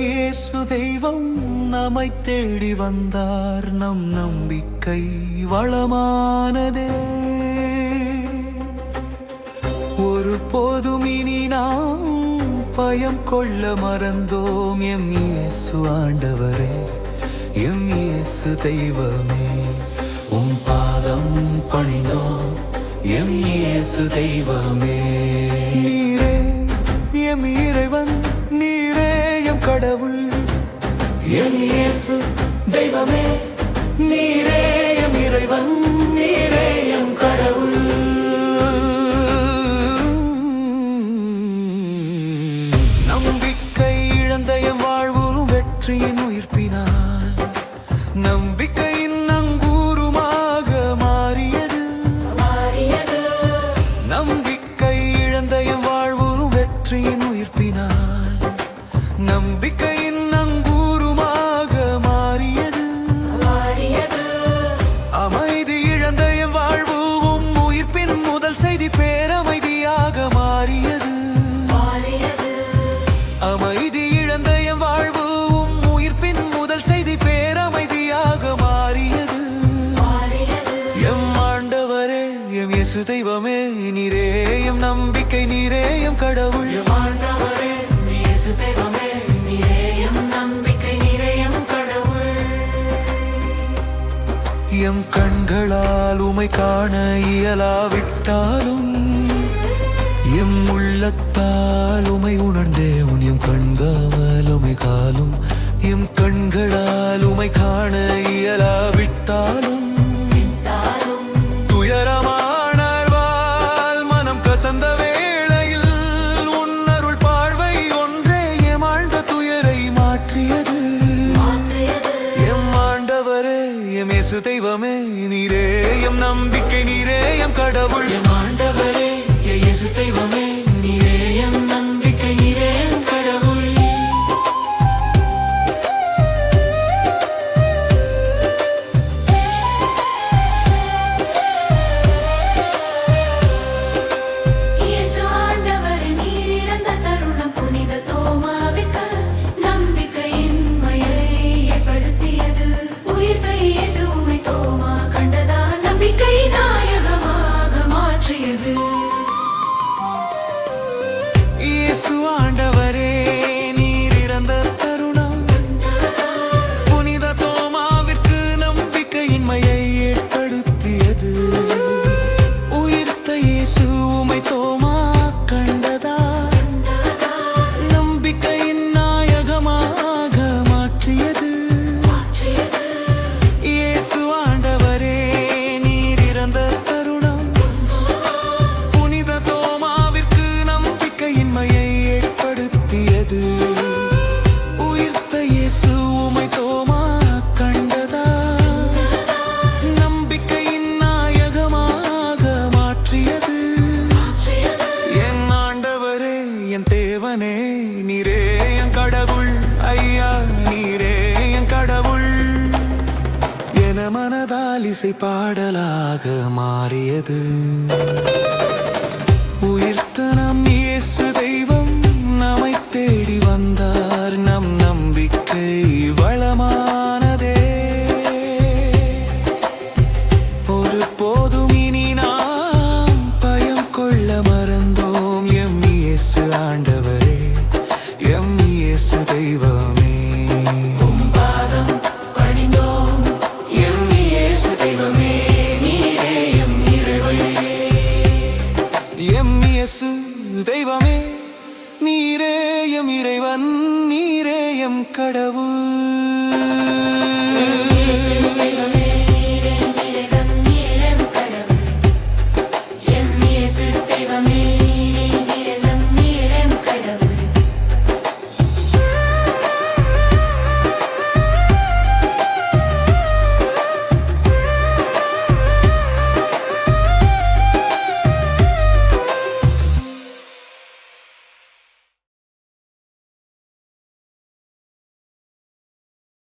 இயேசு தெய்வம் நம்மை தேடி வந்தார். நம் நம்பிக்கை வளமானதே. ஒரு போதும் இனி நாம் பயம் கொள்ள மறந்தோம். எம் இயேசு ஆண்டவரே எம் இயேசு தெய்வமே உம் பாதம் பணிந்தோம். எம் இயேசு தெய்வமே. இயேசு தெய்வமே நீரே எம் இறைவன் நீரே எம் கடவுள். நம்பிக்கை இழந்த எம் வாழ்வும் வெற்றியின் உயிர்ப்பினார் நம்பிக்கையின் நங்கூருமாக மாறியது. நம்பிக்கை இழந்த வெற்றியின் இயேசு தெய்வமே நீரே எம் நம்பிக்கை நீரே எம் கடவுள். எம் கண்களால் உமை காண இயலாவிட்டாலும் எம் உள்ளத்தால் உமை உணர்ந்தே உன் எம் கண்காமல் உமை காலும் எம் கண்களால் உமை காண எம் இயேசு தெய்வமே நீரே. எம் நம்பிக்கை நீரே. எம் கடவுள். எம் ஆண்டவரே இயேசு தெய்வமே நீரே. எம் நம்பிக்கை இன்மையை ஏற்படுத்தியது. உயிர்த்த இயேசு உமை தோமா கண்டதா? நம்பிக்கையின் நாயகமாக மாற்றியது மாற்றியது. என் ஆண்டவரே என் தேவனே நீரே என் கடவுள். ஐயா நீரே என் கடவுள். என மனதால் இசை பாடலாக மாறியது. இயேசு தெய்வமே. தெய்வமே நீரே எம் இறைவனே நீரே எம் கடவுள்.